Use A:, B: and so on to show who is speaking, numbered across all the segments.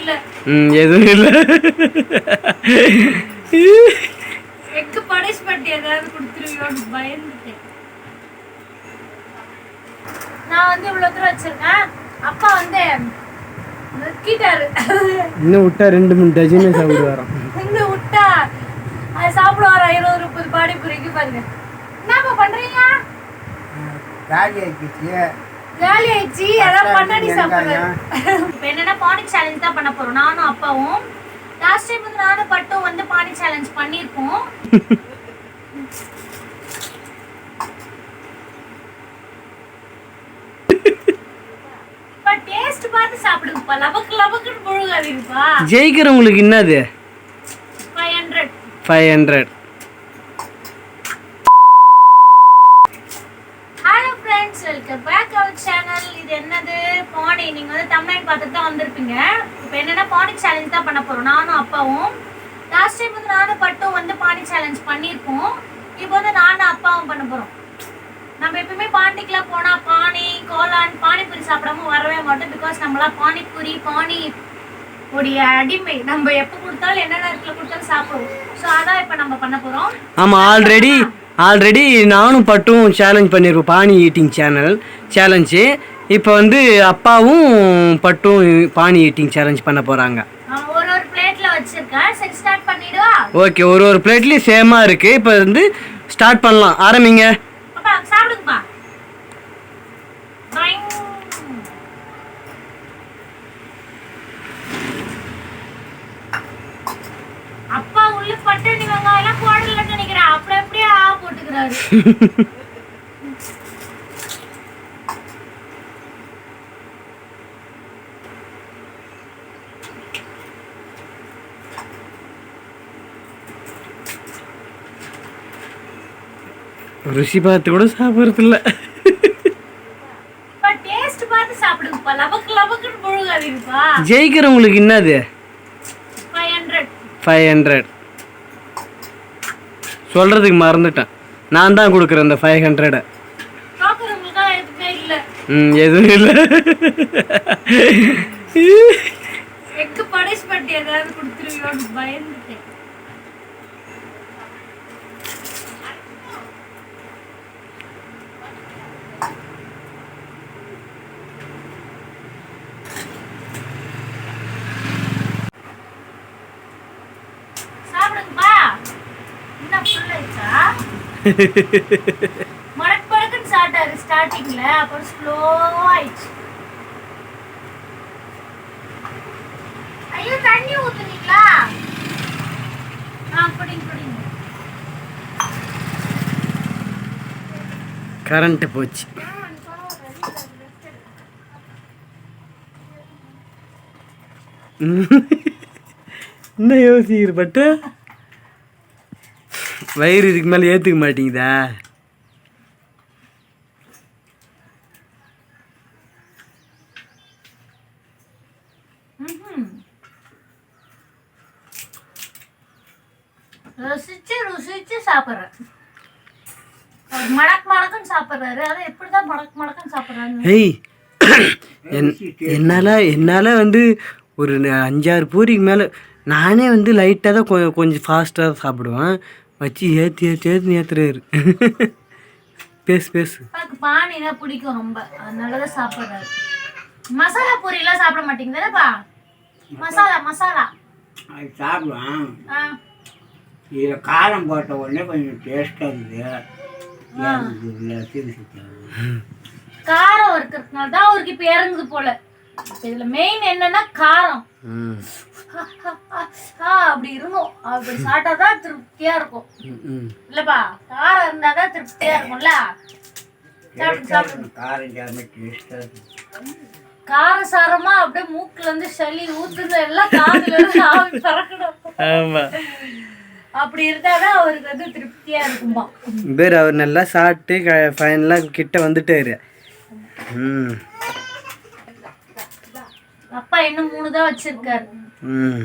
A: இல்ல.
B: ம் எதுவும் இல்லை.
A: எக்கு பனிஷ்மெண்ட் ஏதாவது கொடுத்துருவியோன்னு பயந்துட்டேன். நான் வந்து இவ்வளவு தூரம் வச்சிருக்கேன். அப்பா வந்து நிறுத்திட்டாரு.
B: இன்னும் விட்டா ரெண்டு மூணு டஜனே சாப்பிடு வரோம்
A: இங்க விட்டா. அது சாப்பிடுவாரா? இருபது முப்பது பானிபூரிக்கு பாருங்க. என்னப்பா பண்றீங்க?
C: காலி ஆக்கிச்சு
A: காலி ஆயிடுச்சு அதான் பண்ணாடி சாப்பிடுறேன் இப்போ என்னன்னா பானி சேலஞ்ச் தான் பண்ண போறோம். நானும் அப்பாவும். லாஸ்ட் டைம் வந்து நானும் பட்டும் வந்து பானி சேலஞ்ச் பண்ணியிருப்போம். இப்ப டேஸ்ட் பார்த்து சாப்பிடுங்கப்பா. லபக்கு லபக்குன்னு முழுகாதீங்கப்பா
B: ஜெயிக்கிறவங்களுக்கு என்னது?
A: Five hundred
B: five hundred
A: hello friends welcome back our channel இது என்னது பானி நீங்க வந்து தமிழ் பார்த்துட்டு தான் வந்திருப்பீங்க. இப்போ என்னென்னா பானி சேலஞ்ச் தான் பண்ண போகிறோம் நானும் அப்பாவும். லாஸ்ட் டைம் வந்து நானும் பட்டும் வந்து பானி சேலஞ்ச் பண்ணியிருக்கோம் இப்போ வந்து நானும் அப்பாவும் பண்ண போகிறோம் நம்ம எப்பவுமே பாண்டிக்கெலாம் போனால் பானி கோலான் பானிபூரி சாப்பிடாம வரவே மாட்டோம். பிகாஸ் நம்மளாம் பானிபூரி பானி உடைய அடிமை. நம்ம எப்போ கொடுத்தாலும் என்ன நேரத்தில் கொடுத்தாலும் சாப்பிடுவோம். ஸோ அதான் இப்போ நம்ம பண்ண போகிறோம்
B: ஆமாம் ஆல்ரெடி ஆல்ரெடி நானும் பட்டும் சேலஞ்ச் பண்ணியிருக்கோம் பானி ஈட்டிங் சேனல் சேலஞ்சு இப்போ வந்து அப்பாவும் பட்டும் பானி ஈட்டிங் சேலஞ்ச் பண்ண போகிறாங்க ஓகே ஒரு ஒரு பிளேட்லேயும் சேமாக இருக்குது இப்போ வந்து ஸ்டார்ட் பண்ணலாம். ஆரம்பிங்க.
A: அப்பா உள்ள பட்டணி வெங்காயம் எல்லாம் போடலன்னு நினைக்கிறேன். அப்புறம் எப்படியே போட்டுக்கிறாரு?
B: ருசி பார்த்து கூட சாப்பிட்றதில்ல.
A: இப்ப டேஸ்ட் பார்த்து சாப்பிடுங்கப்பா. லபக்கு லபக்குன்னு முழுகாதீங்கப்பா
B: ஜெயிக்கிறவங்களுக்கு என்னது?
A: ஃபைவ் ஹண்ட்ரட்
B: ஃபைவ் ஹண்ட்ரட் சொல்கிறதுக்கு மறந்துட்டேன். நான் தான் கொடுக்குறேன் இந்த ஃபைவ் ஹண்ட்ரடை
A: இல்லை.
B: ம் எதுவும் இல்லை.
A: பனிஷ்மெண்ட் ஏதாவது கொடுத்துருவியோன்னு பயந்துட்டேன் மடக்கு மடக்குன்னு சாப்பிட்டாரு ஸ்டார்டிங்ல அப்புறம் ஸ்லோ ஆயிடுச்சு. தண்ணி ஊத்துனீங்களா?
B: கரண்ட்டு போச்சு. என்ன யோசிக்கிற பட்டு? வயிறு இதுக்கு மேலே ஏற்றுக்க மாட்டேங்குதா
A: ருசிச்சு ருசிச்சு சாப்பிட்றேன். மடக்கு மடக்குன்னு சாப்பிட்றாரு. அதை எப்படிதான் மடக்கு மடக்குன்னு சாப்பிட்றாங்க
B: ஏய் என் என்னால் என்னால் வந்து ஒரு அஞ்சாறு பூரிக்கு மேலே நானே வந்து லைட்டாக தான் கொ- கொஞ்சம் ஃபாஸ்ட்டாக சாப்பிடுவேன். வச்சு ஏற்றி ஏற்றி ஏற்றி ஏற்றுறாரு பேசு பேசு.
A: பானினா பிடிக்கும் ரொம்ப. அதனாலதான் சாப்பிட்றாரு. மசாலா பூரிலாம் சாப்பிட மாட்டீங்க தானேப்பா? மசாலா. மசாலா
C: சாப்பிடுவேன்.
A: ஆ
C: இதில் காரம் போட்ட உடனே கொஞ்சம் டேஸ்ட்டாக இருக்குது
A: காரம் இருக்கிறதுனால தான் அவருக்கு இப்போ இறங்குது போல. இதுல மெயின் என்னன்னா காரம். அப்படி இருக்கும் அப்படி சாப்பிட்டா தான் திருப்தியா இருக்கும்.
B: ம், ம்.
A: இல்லப்பா காரம் இருந்தா தான் திருப்தியா இருக்கும்ல.
C: காரம்
A: காரசாரமா அப்படியே மூக்குல இருந்து சளி ஊத்துது. எல்லாம் காதுல இருந்து ஆவி பறக்கணும் அப்படி இருந்தாதான் அவருக்கு வந்து திருப்தியா இருக்கும்பா
B: பேர் அவர் நல்லா சாப்பிட்டு ஃபைனலாக கிட்ட வந்துட்டாரு. ம்.
A: அப்பா இன்னும் மூணு தான் வச்சிருக்காரு.
B: ம்.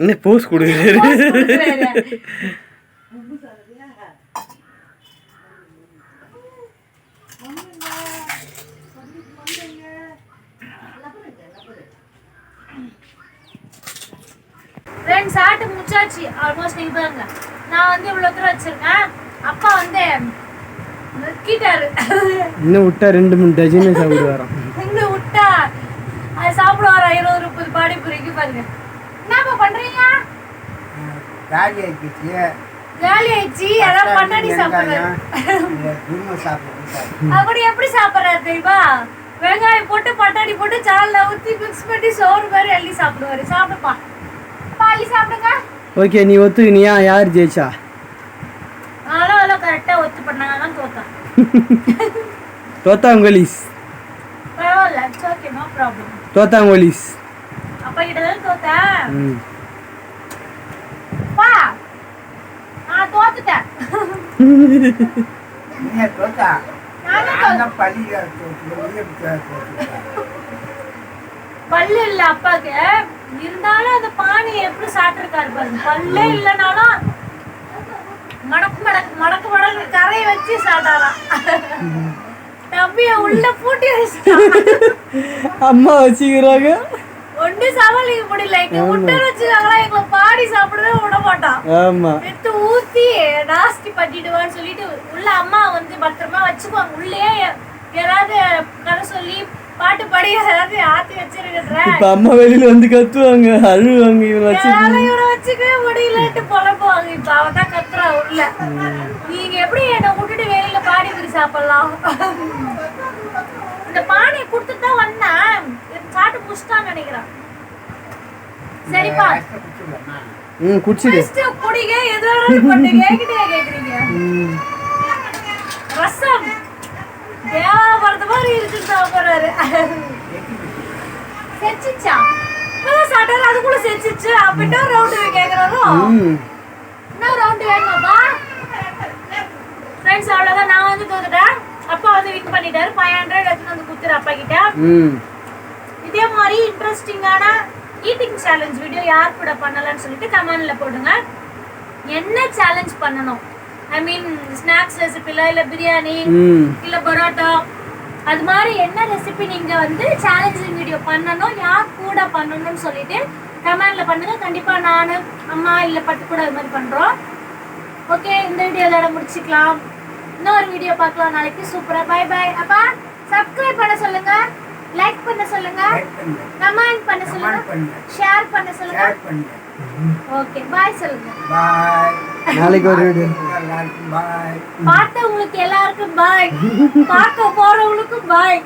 B: என்ன போஸ் கொடுக்குறாரு.
A: ஃப்ரெண்ட்ஸ் சாப்பிட்டு முடிச்சாச்சு ஆல்மோஸ்ட் நீங்க பாருங்க நான் வந்து இவ்வளவு தூரம் வச்சிருக்கேன். அப்பா வந்து நக்கிட்டாரு
B: இன்னும் விட்டா ரெண்டு மூணு டஜனே சாப்பிடுவாராம்.
A: இங்க விட்டா. அது சாப்பிடுவாரா? இருபது முப்பது பாடி புரிக்கு பாருங்க. என்னப்பா பண்றீங்க?
C: காலி ஆக்கிச்சு
A: காலி ஆயிடுச்சு. அதான் பட்டாணி சாப்பிடுறாரு
C: குருமை சாப்பிட்டு
A: அது கூட எப்படி சாப்பிடுறாரு தெரியுமா வெங்காயம் போட்டு பட்டாணி போட்டு சால்ல ஊத்தி மிக்ஸ் பண்ணி சோறு மாதிரி அள்ளி சாப்பிடுவாரு. சாப்பிடுப்பா. அள்ளி சாப்பிடுங்க.
B: ஓகே நீ ஒத்துக்கினியா யார் ஜெயிச்சா?
A: ஆனா அதெல்லாம் கரெக்டா ஒத்து பண்ணாங்க தான் தோத்தான்.
B: தோத்தாங்கோலிஸ்.
A: பரவாயில்ல இட்ஸ் ஓகே நோ ப்ராப்ளம்
B: தோத்தாங்கோலிஸ்.
A: அப்பா கிட்ட தான் தோத்தேன்.
B: ம்.
A: பா நான் தோத்துட்டேன்.
C: நீ தோத்தா நான்
A: பல்லு இல்ல அப்பாக்கு. இருந்தாலும் அந்த பானை எப்படி சாப்பிட்டுருக்காரு பாருங்க. பல்லே இல்லைனாலும் மடக்கு மடக்கு மடக்கு மடக்கு கரையை வச்சு சாப்பிட்டாராம். தம்பிய உள்ள பூட்டி
B: அம்மா வச்சுக்கிறாங்க.
A: ஒண்ணு சமாளிக்க முடியல. இங்க முட்டை வச்சுக்காங்களா எங்களை பாடி சாப்பிடவே விட மாட்டான்.
B: ஆமா.
A: எடுத்து ஊத்தி நாஸ்தி பண்ணிடுவான்னு சொல்லிட்டு உள்ள அம்மா வந்து பத்திரமா வச்சுக்குவாங்க. உள்ளே யாராவது கதை சொல்லி பாட்டு பாடி யாராவது ஆத்தி வச்சிருக்கிற
B: இப்ப அம்மா வெளியில வந்து கத்துவாங்க அழுவாங்க இவன் வச்சு.
A: என்னால இவனை வச்சுக்கவே முடியலன்ட்டு புலம்புவாங்க. இப்ப அவ தான் கத்துறா உள்ள. நீங்க எப்படி என்னை விட்டுட்டு வெளியில பாடி பிரி சாப்பிடலாம்? இந்த பானையை கொடுத்துட்டு தான் வந்தேன். சாப்பிட்டு முடிச்சிட்டான்னு நினைக்கிறேன். சரிப்பா.
B: ம் குடிச்சிடு.
A: குடிங்க. பண்ணுங்க. கேக்குறீங்க. ரசம். தேவாபரத மாதிரி சாப்பிடுறாரு. செச்சிச்சா இப்பதான் சாப்பிட்டாரு அதுக்குள்ள செச்சிச்சு அப்ப இன்னொரு ரவுண்டு கேக்குறாரோ
B: ம்.
A: இன்னொரு ரவுண்டு வேணுமாப்பா? ஃப்ரெண்ட்ஸ் அவ்வளவுதான். நான் வந்து தோத்துட்டேன். அப்பா வந்து வின் பண்ணிட்டாரு. ஃபைவ் ஹண்ட்ரட் எடுத்துட்டு வந்து குத்துரு அப்பா கிட்ட. இதே மாதிரி இன்ட்ரெஸ்டிங்கான ஈட்டிங் சேலஞ்ச் வீடியோ யார் கூட பண்ணலாம்னு சொல்லிட்டு கமெண்ட்ல போடுங்க. என்ன சேலஞ்ச் பண்ணணும்? ஐ மீன் ஸ்நாக்ஸ் ரெசிபில இல்ல பிரியாணி இல்ல பரோட்டா அது மாதிரி என்ன ரெசிபி நீங்க வந்து சேலஞ்சிங் வீடியோ பண்ணணும் யார் கூட பண்ணணும்னு சொல்லிட்டு கமெண்ட்ல பண்ணுங்க. கண்டிப்பா நானு அம்மா இல்ல பட்டு கூட அது மாதிரி பண்றோம். ஓகே இந்த வீடியோ இதோட முடிச்சுக்கலாம். இன்னொரு வீடியோ பார்க்கலாம். நாளைக்கு சூப்பரா பை பை அப்பா சப்ஸ்கிரைப் பண்ண சொல்லுங்க. லைக் பண்ண சொல்லுங்க. கமெண்ட் பண்ண சொல்லுங்க. ஷேர் பண்ண சொல்லுங்க. ஓகே பாய் சொல்லுங்க.
C: பாய்
B: நாளைக்கு ஒரு வீடியோ
C: எல்லாருக்கும் பாய்
A: பார்த்தவங்களுக்கு எல்லாருக்கும் பாய் பார்க்க போறவங்களுக்கும் பாய்